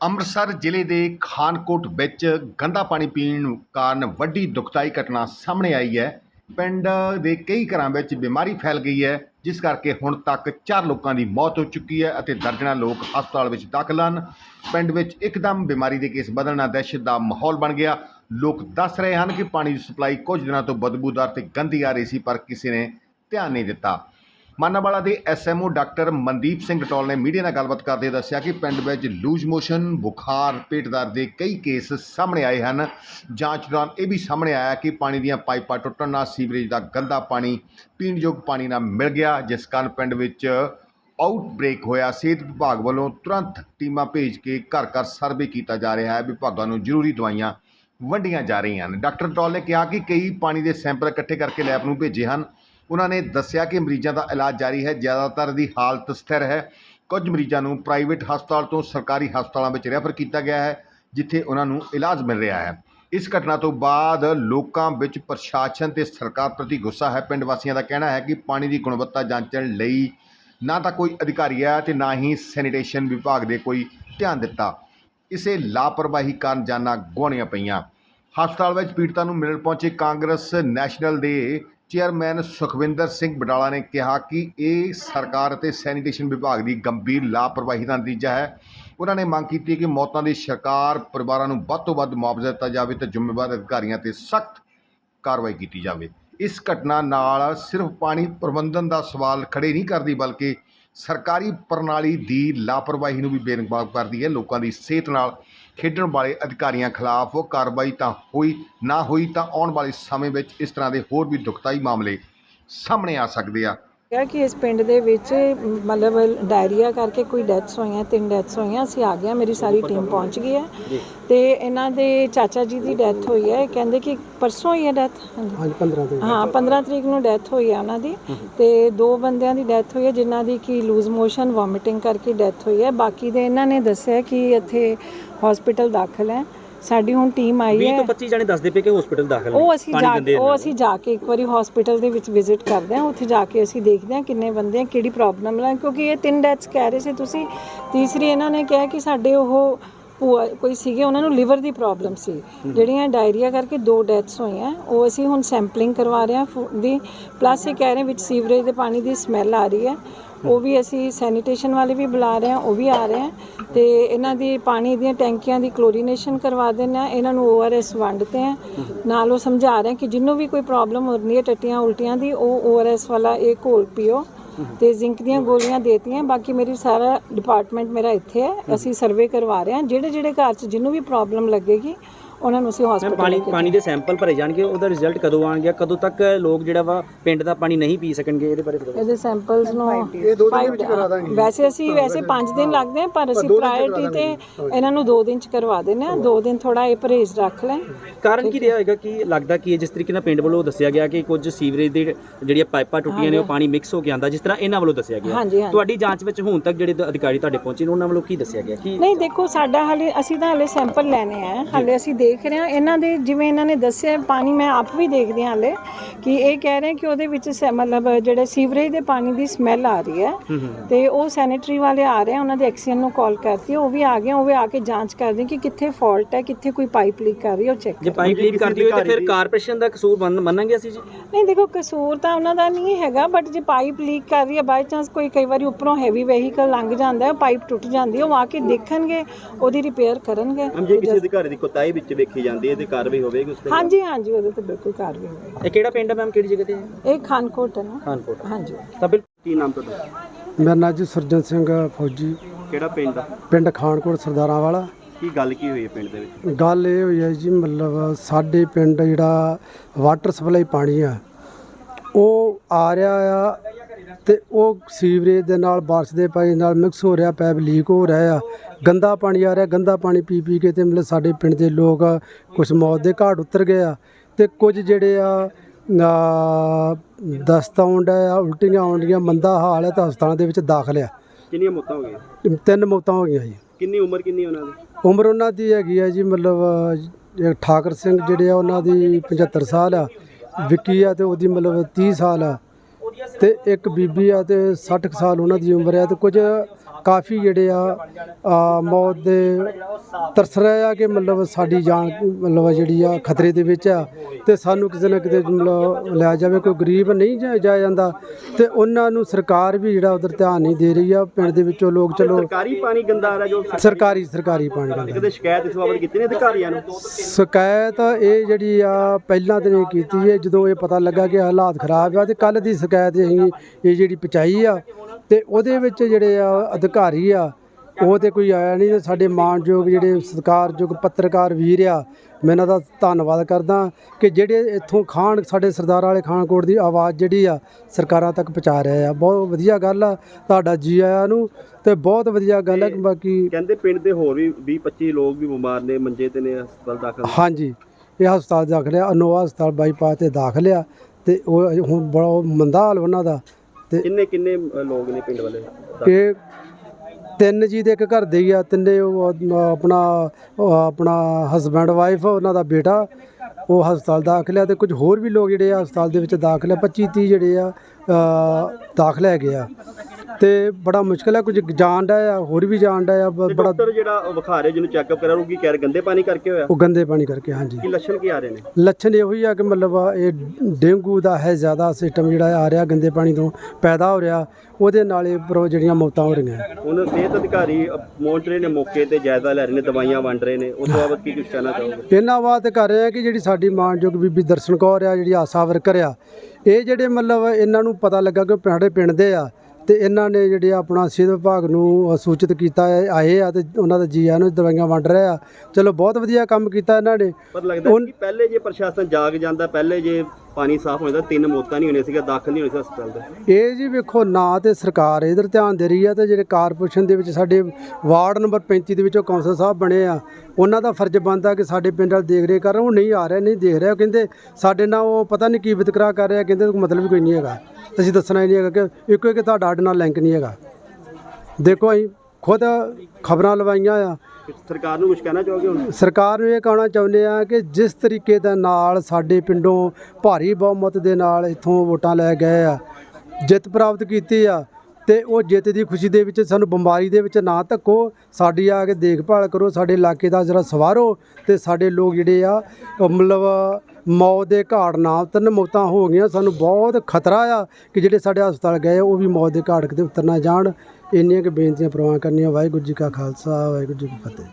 ਅੰਮ੍ਰਿਤਸਰ ਜ਼ਿਲ੍ਹੇ ਦੇ ਖਾਨਕੋਟ ਵਿੱਚ ਗੰਦਾ ਪਾਣੀ ਪੀਣ ਕਾਰਨ ਵੱਡੀ ਦੁਖਦਾਈ ਘਟਨਾ ਸਾਹਮਣੇ ਆਈ ਹੈ। ਪਿੰਡ ਦੇ ਕਈ ਘਰਾਂ ਵਿੱਚ ਬਿਮਾਰੀ ਫੈਲ ਗਈ ਹੈ, ਜਿਸ ਕਰਕੇ ਹੁਣ ਤੱਕ ਚਾਰ ਲੋਕਾਂ ਦੀ ਮੌਤ ਹੋ ਚੁੱਕੀ ਹੈ ਅਤੇ ਦਰਜਨਾਂ ਲੋਕ ਹਸਪਤਾਲ ਵਿੱਚ ਦਾਖਲ ਹਨ। ਪਿੰਡ ਵਿੱਚ ਇੱਕਦਮ ਬਿਮਾਰੀ ਦੇ ਕੇਸ ਵਧਣ ਨਾਲ ਦਹਿਸ਼ਤ ਦਾ ਮਾਹੌਲ ਬਣ ਗਿਆ। ਲੋਕ ਦੱਸ ਰਹੇ ਹਨ ਕਿ ਪਾਣੀ ਦੀ ਸਪਲਾਈ ਕੁਝ ਦਿਨਾਂ ਤੋਂ ਬਦਬੂਦਾਰ ਤੇ ਗੰਦੀ ਆ ਰਹੀ ਸੀ, ਪਰ ਕਿਸੇ ਨੇ ਧਿਆਨ ਨਹੀਂ ਦਿੱਤਾ। ਮਾਨਾਵਾਲਾ ਦੇ ਐਸਐਮਓ ਡਾਕਟਰ ਮਨਦੀਪ ਸਿੰਘ ਟੋਲ ਨੇ ਮੀਡੀਆ ਨਾਲ ਗੱਲਬਾਤ ਕਰਦੇ ਦੱਸਿਆ ਕਿ ਪਿੰਡ ਵਿੱਚ ਲੂਜ਼ ਮੋਸ਼ਨ, ਬੁਖਾਰ, ਪੇਟ ਦਰਦ ਦੇ ਕਈ ਕੇਸ ਸਾਹਮਣੇ ਆਏ ਹਨ। ਜਾਂਚ ਦੌਰਾਨ ਇਹ ਵੀ ਸਾਹਮਣੇ ਆਇਆ ਕਿ ਪਾਣੀ ਦੀਆਂ ਪਾਈਪਾਂ ਟੁੱਟਣ ਨਾਲ ਸੀਵਰੇਜ ਦਾ ਗੰਦਾ ਪਾਣੀ ਪੀਣ ਯੋਗ ਪਾਣੀ ਨਾਲ ਮਿਲ ਗਿਆ, ਜਿਸ ਕਾਰਨ ਪਿੰਡ ਵਿੱਚ ਆਊਟਬ੍ਰੇਕ ਹੋਇਆ। ਸਿਹਤ ਵਿਭਾਗ ਵੱਲੋਂ ਤੁਰੰਤ ਟੀਮਾਂ ਭੇਜ ਕੇ ਘਰ ਘਰ ਸਰਵੇ ਕੀਤਾ ਜਾ ਰਿਹਾ ਹੈ। ਵਿਭਾਗਾਂ ਨੂੰ ਜ਼ਰੂਰੀ ਦਵਾਈਆਂ ਵੰਡੀਆਂ ਜਾ ਰਹੀਆਂ ਹਨ। ਡਾਕਟਰ ਟੋਲ ਨੇ ਕਿਹਾ ਕਿ ਕਈ ਪਾਣੀ ਦੇ ਸੈਂਪਲ ਇਕੱਠੇ ਕਰਕੇ ਲੈਬ ਨੂੰ ਭੇਜੇ ਹਨ। ਉਹਨਾਂ ਨੇ ਦੱਸਿਆ ਕਿ ਮਰੀਜ਼ਾਂ ਦਾ ਇਲਾਜ ਜਾਰੀ ਹੈ। ਜ਼ਿਆਦਾਤਰ ਦੀ ਹਾਲਤ ਸਥਿਰ ਹੈ। ਕੁਝ ਮਰੀਜ਼ਾਂ ਨੂੰ ਪ੍ਰਾਈਵੇਟ ਹਸਪਤਾਲ ਤੋਂ ਸਰਕਾਰੀ ਹਸਪਤਾਲਾਂ ਵਿੱਚ ਰੈਫਰ ਕੀਤਾ ਗਿਆ ਹੈ, ਜਿੱਥੇ ਉਹਨਾਂ ਨੂੰ ਇਲਾਜ ਮਿਲ ਰਿਹਾ ਹੈ। ਇਸ ਘਟਨਾ ਤੋਂ ਬਾਅਦ ਲੋਕਾਂ ਵਿੱਚ ਪ੍ਰਸ਼ਾਸਨ ਤੇ ਸਰਕਾਰ ਪ੍ਰਤੀ ਗੁੱਸਾ ਹੈ। ਪਿੰਡ ਵਾਸੀਆਂ ਦਾ ਕਹਿਣਾ ਹੈ ਕਿ ਪਾਣੀ ਦੀ ਗੁਣਵੱਤਾ ਜਾਂਚਣ ਲਈ ਨਾ ਤਾਂ ਕੋਈ ਅਧਿਕਾਰੀ ਹੈ ਤੇ ਨਾ ਹੀ ਸੈਨੀਟੇਸ਼ਨ ਵਿਭਾਗ ਦੇ ਕੋਈ ਧਿਆਨ ਦਿੱਤਾ। ਇਸੇ ਲਾਪਰਵਾਹੀ ਕਾਰਨ ਜਾਨਾਂ ਗੁਆਉਣੀਆਂ ਪਈਆਂ। ਹਸਪਤਾਲ ਵਿੱਚ ਪੀੜਤਾਂ ਨੂੰ ਮਿਲਣ ਪਹੁੰਚੇ ਕਾਂਗਰਸ ਨੈਸ਼ਨਲ ਦੇ ਚੇਅਰਮੈਨ ਸੁਖਵਿੰਦਰ ਸਿੰਘ ਬਟਾਲਾ ਨੇ ਕਿਹਾ ਕਿ ਇਹ ਸਰਕਾਰ ਅਤੇ ਸੈਨੀਟੇਸ਼ਨ ਵਿਭਾਗ ਦੀ ਗੰਭੀਰ ਲਾਪਰਵਾਹੀ ਦਾ ਨਤੀਜਾ ਹੈ। ਉਹਨਾਂ ਨੇ ਮੰਗ ਕੀਤੀ ਕਿ ਮੌਤਾਂ ਦੀ ਸ਼ਿਕਾਰ ਪਰਿਵਾਰਾਂ ਨੂੰ ਵੱਧ ਤੋਂ ਵੱਧ ਮੁਆਵਜ਼ਾ ਦਿੱਤਾ ਜਾਵੇ ਤੇ ਜ਼ਿੰਮੇਵਾਰ ਅਧਿਕਾਰੀਆਂ ਤੇ ਸਖਤ ਕਾਰਵਾਈ ਕੀਤੀ ਜਾਵੇ। ਇਸ ਘਟਨਾ ਨਾਲ ਸਿਰਫ ਪਾਣੀ ਪ੍ਰਬੰਧਨ ਦਾ ਸਵਾਲ ਖੜੇ ਨਹੀਂ ਕਰਦੀ, ਬਲਕਿ ਸਰਕਾਰੀ ਪ੍ਰਣਾਲੀ ਦੀ ਲਾਪਰਵਾਹੀ ਨੂੰ ਵੀ ਬੇਨਕਾਬ ਕਰਦੀ ਹੈ। ਲੋਕਾਂ ਦੀ ਸਿਹਤ ਨਾਲ ਖੇਡਣ ਵਾਲੇ ਅਧਿਕਾਰੀਆਂ ਖਿਲਾਫ ਕਾਰਵਾਈ ਤਾਂ ਹੋਈ, ਨਾ ਹੋਈ ਤਾਂ ਆਉਣ ਵਾਲੇ ਸਮੇਂ ਵਿੱਚ ਇਸ ਤਰ੍ਹਾਂ ਦੇ ਹੋਰ ਵੀ ਦੁਖਦਾਈ ਮਾਮਲੇ ਸਾਹਮਣੇ ਆ ਸਕਦੇ ਆ। ਕਿਹਾ ਕਿ ਇਸ ਪਿੰਡ ਦੇ ਵਿੱਚ ਮਤਲਬ ਡਾਇਰੀਆ ਕਰਕੇ ਕੋਈ ਡੈਥਸ ਹੋਈਆਂ ਤਿੰਨ ਡੈਥਸ ਹੋਈਆਂ ਅਸੀਂ ਆ ਗਏ ਹਾਂ, ਮੇਰੀ ਸਾਰੀ ਟੀਮ ਪਹੁੰਚ ਗਈ ਹੈ। ਤੇ ਇਹਨਾਂ ਦੇ ਚਾਚਾ ਜੀ ਦੀ ਡੈਥ ਹੋਈ ਹੈ ਕਹਿੰਦੇ ਕਿ ਪਰਸੋਂ ਹੀ ਹੈ ਡੈਥ? ਹਾਂਜੀ। 15 ਦੇ ਹਾਂ 15 ਤਰੀਕ ਨੂੰ ਡੈਥ ਹੋਈ ਹੈ ਉਹਨਾਂ ਦੀ। ਤੇ ਦੋ ਬੰਦਿਆਂ ਦੀ ਡੈਥ ਹੋਈ ਹੈ ਜਿਨ੍ਹਾਂ ਦੀ ਕੀ ਲੂਜ਼ ਮੋਸ਼ਨ ਵੋਮਿਟਿੰਗ ਕਰਕੇ ਡੈਥ ਹੋਈ ਹੈ। ਬਾਕੀ ਦੇ ਇਹਨਾਂ ਨੇ ਦੱਸਿਆ ਕਿ ਇੱਥੇ ਹਸਪੀਟਲ ਦਾਖਲ ਹੈ। ਸਾਡੀ ਹੁਣ ਟੀਮ ਆਈ 20 ਹੈ। ਤੋਂ 25 ਜਾਣੇ ਦੱਸਦੇ ਪਏ ਕਿ ਹਸਪੀਟਲ ਦਾਖਲ ਨੇ ਉਹ ਅਸੀਂ ਪਾਣੀ ਜਾ ਗੰਦੇ ਉਹ। ਅਸੀਂ ਜਾ ਕੇ ਇੱਕ ਵਾਰੀ ਹਸਪੀਟਲ ਦੇ ਵਿੱਚ ਵਿਜ਼ਿਟ ਕਰਦੇ ਹਾਂ ਉੱਥੇ ਜਾ ਕੇ ਅਸੀਂ ਦੇਖਦੇ ਹਾਂ ਕਿੰਨੇ ਬੰਦੇ ਆ ਕਿਹੜੀ ਪ੍ਰੋਬਲਮ ਹੈ ਕਿਉਂਕਿ ਇਹ ਤਿੰਨ ਡੈਥਸ ਕਹਿ ਰਹੇ ਸੀ ਤੁਸੀਂ। ਤੀਸਰੀ ਇਹਨਾਂ ਨੇ ਕਿਹਾ ਕਿ ਸਾਡੇ ਉਹ ਭੂਆ ਕੋਈ ਸੀਗੇ ਉਹਨਾਂ ਨੂੰ ਲਿਵਰ ਦੀ ਪ੍ਰੋਬਲਮ ਸੀ। ਜਿਹੜੀਆਂ ਡਾਇਰੀਆ ਕਰਕੇ ਦੋ ਡੈਥਸ ਹੋਈਆਂ ਉਹ ਅਸੀਂ ਹੁਣ ਸੈਂਪਲਿੰਗ ਕਰਵਾ ਰਹੇ ਹਾਂ ਫੂ- ਦੀ ਪਲੱਸ ਇਹ ਕਹਿ ਰਹੇ ਵਿੱਚ ਸੀਵਰੇਜ ਦੇ ਪਾਣੀ ਦੀ ਸਮੈਲ ਆ ਰਹੀ ਹੈ। ਉਹ ਵੀ ਅਸੀਂ ਸੈਨੀਟੇਸ਼ਨ ਵਾਲੇ ਵੀ ਬੁਲਾ ਰਹੇ ਹਾਂ, ਉਹ ਵੀ ਆ ਰਹੇ ਹਾਂ ਤੇ ਇਹਨਾਂ ਦੀ ਪਾਣੀ ਦੀਆਂ ਟੈਂਕੀਆਂ ਦੀ ਕਲੋਰੀਨੇਸ਼ਨ ਕਰਵਾ ਦਿੰਦੇ ਹਾਂ, ਇਹਨਾਂ ਨੂੰ ਓਆਰਐਸ ਵੰਡਦੇ ਹਾਂ। ਨਾਲ ਉਹ ਸਮਝਾ ਰਹੇ ਹਾਂ ਕਿ ਜਿਹਨੂੰ ਵੀ ਕੋਈ ਪ੍ਰੋਬਲਮ ਹੋ ਰਹੀ ਹੈ, ਟੱਟੀਆਂ ਉਲਟੀਆਂ ਦੀ, ਉਹ ਓਆਰਐਸ ਵਾਲਾ ਇਹ ਘੋਲ ਪੀਓ ਤੇ ਜ਼ਿੰਕ ਦੀਆਂ ਗੋਲੀਆਂ ਦੇਤੀਆਂ। ਬਾਕੀ ਮੇਰੀ ਸਾਰਾ ਡਿਪਾਰਟਮੈਂਟ ਮੇਰਾ ਇੱਥੇ ਹੈ, ਅਸੀਂ ਸਰਵੇ ਕਰਵਾ ਰਹੇ ਹਾਂ। ਜਿਹੜੇ ਜਿਹੜੇ ਘਰ 'ਚ ਜਿਹਨੂੰ ਵੀ ਪ੍ਰੋਬਲਮ ਲੱਗੇਗੀ ਉਹਨਾਂ ਨੂੰ ਅਸੀਂ ਮੈਮ ਹਸਪੀਟਲ ਪਾਣੀ ਪਾਣੀ ਦੇ ਸੈਂਪਲ ਭਰੇ ਜਾਣਗੇ ਉਹਦਾ ਰਿਜ਼ਲਟ ਕਦੋਂ ਆਣਗੇ ਕਦੋਂ ਤੱਕ ਲੋਕ ਜਿਹੜਾ ਵਾ ਪਿੰਡ ਦਾ ਪਾਣੀ ਨਹੀਂ ਪੀ ਸਕਣਗੇ ਇਹਦੇ ਬਾਰੇ ਪਤਾ ਇਹਦੇ ਸੈਂਪਲਸ ਨੂੰ ਇਹ ਦੋ ਦਿਨ ਵਿੱਚ ਕਰਾ ਦਾਂਗੇ। ਵੈਸੇ ਅਸੀਂ ਵੈਸੇ 5 ਦਿਨ ਲੱਗਦੇ ਆ ਪਰ ਅਸੀਂ ਪ੍ਰਾਇੋਰਟੀ ਤੇ ਇਹਨਾਂ ਨੂੰ 2 ਦਿਨ ਚ ਕਰਵਾ ਆ 2 ਦਿਨ ਥੋੜਾ ਇਹ ਪਰਹੇਜ਼ ਰੱਖ ਲੈ। ਕਾਰਨ ਕੀ ਰਿਹਾ ਹੋਏਗਾ ਕਿ ਲੱਗਦਾ ਕਿ ਇਹ ਜਿਸ ਤਰੀਕੇ ਨਾਲ ਪਿੰਡ ਵੱਲੋਂ ਦੱਸਿਆ ਗਿਆ ਕਿ ਕੁਝ ਸੀਵਰੇਜ ਦੀ ਜਿਹੜੀਆਂ ਪਾਈਪਾਂ ਟੁੱਟੀਆਂ ਨੇ ਉਹ ਪਾਣੀ ਮਿਕਸ ਹੋ ਕੇ ਆਂਦਾ ਜਿਸ ਤਰ੍ਹਾਂ ਇਹਨਾਂ ਵੱਲੋਂ ਦੱਸਿਆ ਗਿਆ। ਹਾਂਜੀ ਹਾਂਜੀ। ਤੁਹਾਡੀ ਜਾਂਚ ਵਿੱਚ ਹੁਣ ਤੱਕ ਜਿਹੜੇ ਦ- ਅਧਿਕਾਰੀ ਤੁਹਾਡੇ ਪਹੁੰਚੇ ਨੇ ਉਹਨਾਂ ਵੱਲੋਂ ਕੀ ਦੱਸਿਆ ਗਿਆ? ਕਿ ਨਹੀਂ ਦੇਖੋ ਸਾਡਾ ਹਾਲੇ ਅਸੀਂ ਤਾਂ ਹਾਲੇ ਸੈਂਪਲ ਲੈਣੇ ਆ। ਹਾਲੇ ਅਸੀਂ ਦੇਖ ਰਹੇ। ਹਾਂ ਇਹਨਾਂ ਦੇ ਜਿਵੇਂ ਇਹਨਾਂ ਨੇ ਦੱਸਿਆ ਪਾਣੀ ਮੈਂ ਆਪ ਵੀ ਦੇਖਦੀ ਹਾਂ ਹਾਲੇ ਕਿ ਇਹ ਕਹਿ ਰਹੇ ਕਿ ਉਹਦੇ ਵਿੱਚ ਸੈ- ਮਤਲਬ ਜਿਹੜੇ ਸੀਵਰੇਜ ਦੇ ਪਾਣੀ ਦੀ ਸਮੈਲ ਆ ਰਹੀ ਹੈ। ਤੇ ਉਹ ਸੈਨੇਟਰੀ ਵਾਲੇ ਆ ਰਹੇ ਆ ਉਹਨਾਂ ਦੇ ਐਕਸੀਅਨ ਨੂੰ ਕਾਲ ਕਰਤੀ ਉਹ ਵੀ ਆ ਗਏ ਉਹ ਵੀ ਆ ਕੇ ਜਾਂਚ ਕਰਦੇ ਕਿ ਕਿੱਥੇ ਫਾਲਟ ਹੈ ਕਿੱਥੇ ਕੋਈ ਪਾਈਪ ਲੀਕ ਕਰ ਰਹੀ ਹੈ ਉਹ ਚੈੱਕ ਜੇ ਪਾਈਪ ਲੀਕ ਕਰਦੀ ਹੋਈ ਤਾਂ ਫਿਰ ਕਾਰਪੋਰੇਸ਼ਨ ਦਾ ਕਸੂਰ ਮੰਨ- ਮੰਨਾਂਗੇ ਅਸੀਂ ਜੀ? ਨਹੀਂ ਦੇਖੋ ਕਸੂਰ ਤਾਂ ਉਹਨਾਂ ਦਾ ਨਹੀਂ ਹੈਗਾ ਬਟ ਜੇ ਪਾਈਪ ਲੀਕ ਕਰ ਰਹੀ ਹੈ ਬਾਈ ਚਾਂਸ ਕੋਈ ਕਈ ਵਾਰੀ ਉੱਪਰੋਂ ਹੈਵੀ ਵਹੀਕਲ ਲੰਘ ਜਾਂਦਾ ਹੈ ਪਾਈਪ ਟੁੱਟ ਜਾਂਦੀ ਹੈ ਉਹ ਆ ਕੇ ਦੇਖਣਗੇ ਉਹਦੀ ਰਿਪੇਅਰ ਕਰਨਗੇ। ਜੇ ਕਿਸੇ ਅਧਿਕਾਰੀ ਦੀ ਕੋਤਾਹੀ ਵਿੱਚ ਵੇਖੀ ਜਾਂਦੀ ਹੈ ਤੇ ਕਾਰਵਾਈ ਹੋਵੇਗੀ ਉਸ ਤੇ? ਹਾਂਜੀ ਹਾਂਜੀ ਉਹਦੇ ਤੇ ਬਿਲਕੁਲ ਕਾਰਵਾਈ ਹੋਵੇਗੀ। ਇਹ ਕਿਹੜਾ ਪਿੰਡ ਹੈ ਮੈਮ? ਕਿਹੜੀ ਜਗ੍ਹਾ ਤੇ ਹੈ? ਇਹ ਖਾਨਕੋਟ ਹੈ ਨਾ। ਖਾਨਪੁਰ ਹਾਂਜੀ। ਤਾਂ ਬਿਲਕੁਲ ਕੀ ਨਾਮ ਤੁਹਾਡਾ? ਮੇਰਾ ਨਾਂ ਜੀ ਸਰਜਨ ਸਿੰਘ ਫੌਜੀ। ਕਿਹੜਾ ਪਿੰਡ ਆ? ਪਿੰਡ ਖਾਨਕੋਟ ਸਰਦਾਰਾਂ ਵਾਲਾ। ਕੀ ਗੱਲ ਕੀ ਹੋਈ ਹੈ ਪਿੰਡ ਦੇ ਵਿੱਚ? ਗੱਲ ਇਹ ਹੋਈ ਹੈ ਜੀ ਮਤਲਬ ਸਾਡੇ ਪਿੰਡ ਜਿਹੜਾ ਵਾਟਰ ਸਪਲਾਈ ਪਾਣੀ ਆ ਉਹ ਆ ਰਿਹਾ ਆ ਤੇ ਉਹ ਸੀਵਰੇਜ ਦੇ ਨਾਲ ਬਾਰਿਸ਼ ਦੇ ਪਾਣੀ ਨਾਲ ਮਿਕਸ ਹੋ ਰਿਹਾ ਪੈਪ ਲੀਕ ਹੋ ਰਿਹਾ ਆ। ਗੰਦਾ ਪਾਣੀ ਆ ਰਿਹਾ ਗੰਦਾ ਪਾਣੀ ਪੀ ਪੀ ਕੇ ਤੇ ਮਤਲਬ ਸਾਡੇ ਪਿੰਡ ਦੇ ਲੋਕ ਕੁਝ ਮੌਤ ਦੇ ਘਾਟ ਉਤਰ ਗਏ ਆ। ਤੇ ਕੁਝ ਜਿਹੜੇ ਆ ਆ, ਦਸਤ ਆਉਂਦਾ ਆ ਉਲਟੀਆਂ ਆਉਂਦੀਆਂ ਮੰਦਾ ਹਾਲ ਹੈ ਤਾਂ ਹਸਪਤਾਲਾਂ ਦੇ ਵਿੱਚ ਦਾਖਲ ਆ। ਕਿੰਨੀਆਂ ਮੌਤਾਂ ਹੋ ਗਈਆਂ? ਤਿੰਨ ਮੌਤਾਂ ਹੋ ਗਈਆਂ ਜੀ। ਕਿੰਨੀ ਉਮਰ ਕਿੰਨੀ ਉਹਨਾਂ ਦੀ? ਉਮਰ ਉਹਨਾਂ ਦੀ ਹੈਗੀ ਹੈ ਜੀ ਮਤਲਬ ਠਾਕਰ ਸਿੰਘ ਜਿਹੜੇ ਆ ਉਹਨਾਂ ਦੀ 75 ਸਾਲ ਆ ਵਿੱਕੀ ਆ ਤੇ ਉਹਦੀ ਮਤਲਬ 30 ਸਾਲ ਆ। ਤੇ ਇੱਕ ਬੀਬੀ ਆ ਤੇ 60 ਕੁ ਸਾਲ ਉਹਨਾਂ ਦੀ ਉਮਰ ਆ ਤੇ ਕੁਝ ਕਾਫੀ ਜਿਹੜੇ ਆ ਮੌਤ ਦੇ ਤਰਸ ਰਹੇ ਆ ਕਿ ਮਤਲਬ ਸਾਡੀ ਜਾਨ ਮਤਲਬ ਜਿਹੜੀ ਆ ਖਤਰੇ ਦੇ ਵਿੱਚ ਆ ਤੇ ਸਾਨੂੰ ਕਿਸੇ ਨਾ ਕਿਤੇ ਮਤਲਬ ਲਿਆ ਜਾਵੇ ਕੋਈ ਗਰੀਬ ਨਹੀਂ ਜਾ ਜਾ ਜਾਂਦਾ ਤੇ ਉਹਨਾਂ ਨੂੰ ਸਰਕਾਰ ਵੀ ਜਿਹੜਾ ਉਧਰ ਧਿਆਨ ਨਹੀਂ ਦੇ ਰਹੀ ਆ ਪਿੰਡ ਦੇ ਵਿੱਚੋਂ ਲੋਕ ਚਲੋ ਸਰਕਾਰੀ ਪਾਣੀ ਗੰਦਾ ਆ ਰਿਹਾ ਜੋ ਸਰਕਾਰੀ ਸਰਕਾਰੀ ਪਾਣੀ ਦਾ ਕਦੇ ਸ਼ਿਕਾਇਤ ਇਸ ਬਾਬਤ ਕੀਤੀ ਨੇ ਅਧਿਕਾਰੀਆਂ ਨੂੰ? ਸ਼ਿਕਾਇਤ ਇਹ ਜਿਹੜੀ ਆ ਪਹਿਲਾਂ ਨਹੀਂ ਕੀਤੀ ਹੈ ਜਦੋਂ ਇਹ ਪਤਾ ਲੱਗਾ ਕਿ ਹਾਲਾਤ ਖਰਾਬ ਆ ਤੇ ਕੱਲ ਦੀ ਸ਼ਿਕਾਇਤ ਇਹ ਜਿਹੜੀ ਪਹੁੰਚਾਈ ਆ ਤੇ ਉਹਦੇ ਵਿੱਚ ਜਿਹੜੇ ਆ ਅਧਿਕਾਰੀ ਆ ਉਹ ਤੇ ਕੋਈ ਆਇਆ ਨਹੀਂ ਤੇ ਸਾਡੇ ਮਾਣਯੋਗ ਜਿਹੜੇ ਸਤਿਕਾਰਯੋਗ ਪੱਤਰਕਾਰ ਵੀਰ ਆ ਮੈਂ ਇਹਨਾਂ ਦਾ ਧੰਨਵਾਦ ਕਰਦਾ ਕਿ ਜਿਹੜੇ ਇੱਥੋਂ ਖਾਨ ਸਾਡੇ ਸਰਦਾਰ ਵਾਲੇ ਖਾਨਕੋਟ ਦੀ ਆਵਾਜ਼ ਜਿਹੜੀ ਆ ਸਰਕਾਰਾਂ ਤੱਕ ਪਹੁੰਚਾ ਰਹੇ ਆ ਬਹੁਤ ਵਧੀਆ ਗੱਲ ਆ ਤੁਹਾਡਾ ਜੀ ਆਇਆਂ ਨੂੰ ਤੇ ਬਹੁਤ ਵਧੀਆ ਗੱਲ ਆ ਬਾਕੀ ਕਹਿੰਦੇ ਪਿੰਡ ਦੇ ਹੋਰ ਵੀ 20 25 ਲੋਕ ਵੀ ਬਿਮਾਰ ਨੇ ਮੰਜੇ ਤੇ ਨੇ ਹਸਪਤਾਲ ਦਾਖਲ। ਹਾਂਜੀ ਇਹ ਹਸਪਤਾਲ ਦਾਖਲ ਆ ਅਨੋਵਾ ਹਸਪਤਾਲ ਬਾਈਪਾਸ ਤੇ ਦਾਖਲ ਆ ਤੇ ਉਹ ਹੁਣ ਬੜਾ ਮੰਦਾ ਹਾਲ ਉਹਨਾਂ ਦਾ ਤੇ ਕਿੰਨੇ ਕਿੰਨੇ ਅ, ਲੋਕ ਨੇ ਪਿੰਡ ਵਾਲੇ? ਇਹ ਤਿੰਨ ਜੀ ਦੇ ਇੱਕ ਘਰ ਦੇ ਹੀ ਆ ਤਿੰਨੇ ਉਹ ਆਪਣਾ ਉਹ ਆਪਣਾ ਹਸਬੈਂਡ ਵਾਈਫ ਉਹਨਾਂ ਦਾ ਬੇਟਾ ਉਹ ਹਸਪਤਾਲ ਦਾਖਲ ਆ ਤੇ ਕੁਝ ਹੋਰ ਵੀ ਲੋਕ ਜਿਹੜੇ ਆ ਹਸਪਤਾਲ ਦੇ ਵਿੱਚ ਦਾਖਲ ਆ 25 30 ਜਿਹੜੇ ਆ ਅ, ਦਾਖਲ ਹੈਗੇ ਆ। ਤੇ ਬੜਾ ਮੁਸ਼ਕਲ ਹੈ ਕੁਝ ਜਾਣ ਦਾ ਆ ਹੋਰ ਵੀ ਜਾਣ ਦਾ ਆ ਬ- ਤੇ ਬੜਾ ਡਾਕਟਰ ਜਿਹੜਾ ਉਹ ਵਿਖਾ ਰਿਹਾ ਜਿਹਨੂੰ ਚੈੱਕਅਪ ਕਰਾ ਉਹ ਕੀ ਕਹਿ ਰਹੇ ਗੰਦੇ ਪਾਣੀ ਕਰਕੇ ਹੋਇਆ? ਉਹ ਗੰਦੇ ਪਾਣੀ ਕਰਕੇ ਹਾਂਜੀ। ਕੀ ਲੱਛਣ ਕੀ ਆ ਰਹੇ ਨੇ? ਲੱਛਣ ਇਹੋ ਹੀ ਆ ਕਿ ਮਤਲਬ ਇਹ ਡੇਂਗੂ ਦਾ ਹੈ ਜ਼ਿਆਦਾ ਸਿਸਟਮ ਜਿਹੜਾ ਆ ਰਿਹਾ ਗੰਦੇ ਪਾਣੀ ਤੋਂ ਪੈਦਾ ਹੋ ਰਿਹਾ ਉਹਦੇ ਨਾਲ ਇਹ ਪ੍ਰੋ ਜਿਹੜੀਆਂ ਮੌਤਾਂ ਹੋ ਰਹੀਆਂ। ਹੁਣ ਸਿਹਤ ਅਧਿਕਾਰੀ ਅ, ਪਹੁੰਚ ਰਹੇ ਨੇ ਮੌਕੇ ਤੇ ਜਾਇਜ਼ਾ ਲੈ ਰਹੇ ਨੇ ਦਵਾਈਆਂ ਵੰਡ ਰਹੇ ਨੇ ਉਸ ਬਾਬਤ ਕੀ ਕੁਝ ਕਹਿਣਾ ਚਾਹੋਗੇ? ਇਹਨਾਂ ਬਾਤ ਕਰ ਰਹੇ ਆ ਕਿ ਜਿਹੜੀ ਸਾਡੀ ਮਾਨਯੋਗ ਬੀਬੀ ਦਰਸ਼ਨ ਕੌਰ ਆ ਜਿਹੜੀ ਆਸਾ ਵਰਕਰ ਆ ਇਹ ਜਿਹੜੇ ਮਤਲਬ ਇਹਨਾਂ ਨੂੰ ਪਤਾ ਲੱਗਾ ਕਿ ਸਾਡੇ ਪਿੰਡ ਦੇ ਆ ਤੇ ਇਹਨਾਂ ਨੇ ਜਿਹੜੇ ਆਪਣਾ ਸਿਹਤ ਵਿਭਾਗ ਨੂੰ ਸੂਚਿਤ ਕੀਤਾ ਹੈ ਆਏ ਆ ਤੇ ਉਹਨਾਂ ਦਾ ਜੀ ਆ ਨੂੰ ਦਵਾਈਆਂ ਵੰਡ ਰਹੇ ਆ। ਚਲੋ ਬਹੁਤ ਵਧੀਆ ਕੰਮ ਕੀਤਾ ਇਹਨਾਂ ਨੇ। ਪਰ ਲੱਗਦਾ ਕਿ ਪਹਿਲੇ ਜੇ ਪ੍ਰਸ਼ਾਸਨ ਜਾਗ ਜਾਂਦਾ ਪਹਿਲੇ ਜੇ ਪਾਣੀ ਸਾਫ਼ ਹੋ ਜਾਂਦਾ ਤਿੰਨ ਮੌਤਾਂ ਨਹੀਂ ਹੋਣੀਆਂ ਸੀਗਾ ਦਾਖਲ ਨਹੀਂ ਹੋਣੇ ਸੀ ਹਸਪਤਾਲ ਦੇ। ਇਹ ਜੀ ਵੇਖੋ, ਨਾ ਤੇ ਸਰਕਾਰ ਇਧਰ ਧਿਆਨ ਦੇ ਰਹੀ ਆ ਤੇ ਜਿਹੜੇ ਕਾਰਪੋਰੇਸ਼ਨ ਦੇ ਵਿੱਚ ਸਾਡੇ ਵਾਰਡ ਨੰਬਰ 35 ਦੇ ਵਿੱਚੋਂ ਕੌਂਸਲ ਸਾਹਿਬ ਬਣੇ ਆ, ਉਹਨਾਂ ਦਾ ਫਰਜ਼ ਬਣਦਾ ਕਿ ਸਾਡੇ ਪਿੰਡ ਵਾਲ ਦੇਖ ਰੇਖ ਕਰਨ, ਉਹ ਨਹੀਂ ਆ ਰਿਹਾ, ਨਹੀਂ ਦੇਖ ਰਿਹਾ, ਉਹ ਕਹਿੰਦੇ ਸਾਡੇ ਨਾਲ ਉਹ ਪਤਾ ਨਹੀਂ ਕੀ ਵਿਤਕਰਾ ਕਰ ਰਿਹਾ, ਕਹਿੰਦੇ ਮਤਲਬ ਕੋਈ ਨਹੀਂ ਹੈਗਾ। ਅਸੀਂ ਦੱਸਣਾ ਹੀ ਨਹੀਂ ਹੈਗਾ ਕਿ ਇੱਕੋ ਇੱਕ ਤੁਹਾਡਾ ਅੱਡ ਨਾਲ ਲਿੰਕ ਨਹੀਂ ਹੈਗਾ। ਦੇਖੋ ਅਸੀਂ ਖੁਦ ਖਬਰਾਂ ਲਵਾਈਆਂ ਆ ਸਰਕਾਰ ਨੂੰ ਕੁਝ ਕਹਿਣਾ ਚਾਹੋਗੇ ਹੁਣ? ਸਰਕਾਰ ਨੂੰ ਇਹ ਕਹਿਣਾ ਚਾਹੁੰਦੇ ਆ ਕਿ ਜਿਸ ਤਰੀਕੇ ਦੇ ਨਾਲ ਸਾਡੇ ਪਿੰਡੋਂ ਭਾਰੀ ਬਹੁਮਤ ਦੇ ਨਾਲ ਇੱਥੋਂ ਵੋਟਾਂ ਲੈ ਗਏ ਆ, ਜਿੱਤ ਪ੍ਰਾਪਤ ਕੀਤੀ ਆ, ਤੇ ਉਹ ਜਿੱਤ ਦੀ ਖੁਸ਼ੀ ਦੇ ਵਿੱਚ ਸਾਨੂੰ ਬਿਮਾਰੀ ਦੇ ਵਿੱਚ ਨਾ ਧੱਕੋ, ਸਾਡੀ ਆ ਕੇ ਦੇਖਭਾਲ ਕਰੋ, ਸਾਡੇ ਇਲਾਕੇ ਦਾ ਜਰਾ ਸਵਾਰੋ, ਤੇ ਸਾਡੇ ਲੋਕ ਜਿਹੜੇ ਆ, ਉਹ ਮਤਲਬ ਮੌਤ ਦੇ ਘਾਟ ਨਾ ਉਤਰਨ ਮੌਤਾਂ ਹੋ ਗਈਆਂ, ਸਾਨੂੰ ਬਹੁਤ ਖਤਰਾ ਆ ਕਿ ਜਿਹੜੇ ਸਾਡੇ ਹਸਪਤਾਲ ਗਏ ਉਹ ਵੀ ਮੌਤ ਦੇ ਘਾਟ ਕਿਤੇ ਉਤਰ ਨਾ ਜਾਣ। ਇੰਨੀਆਂ ਕਿ ਬੇਨਤੀਆਂ ਪ੍ਰਵਾਨ ਕਰਨੀਆਂ। ਵਾਹਿਗੁਰੂ ਜੀ ਕਾ ਖਾਲਸਾ ਵਾਹਿਗੁਰੂ ਜੀ ਕੀ ਫਤਿਹ।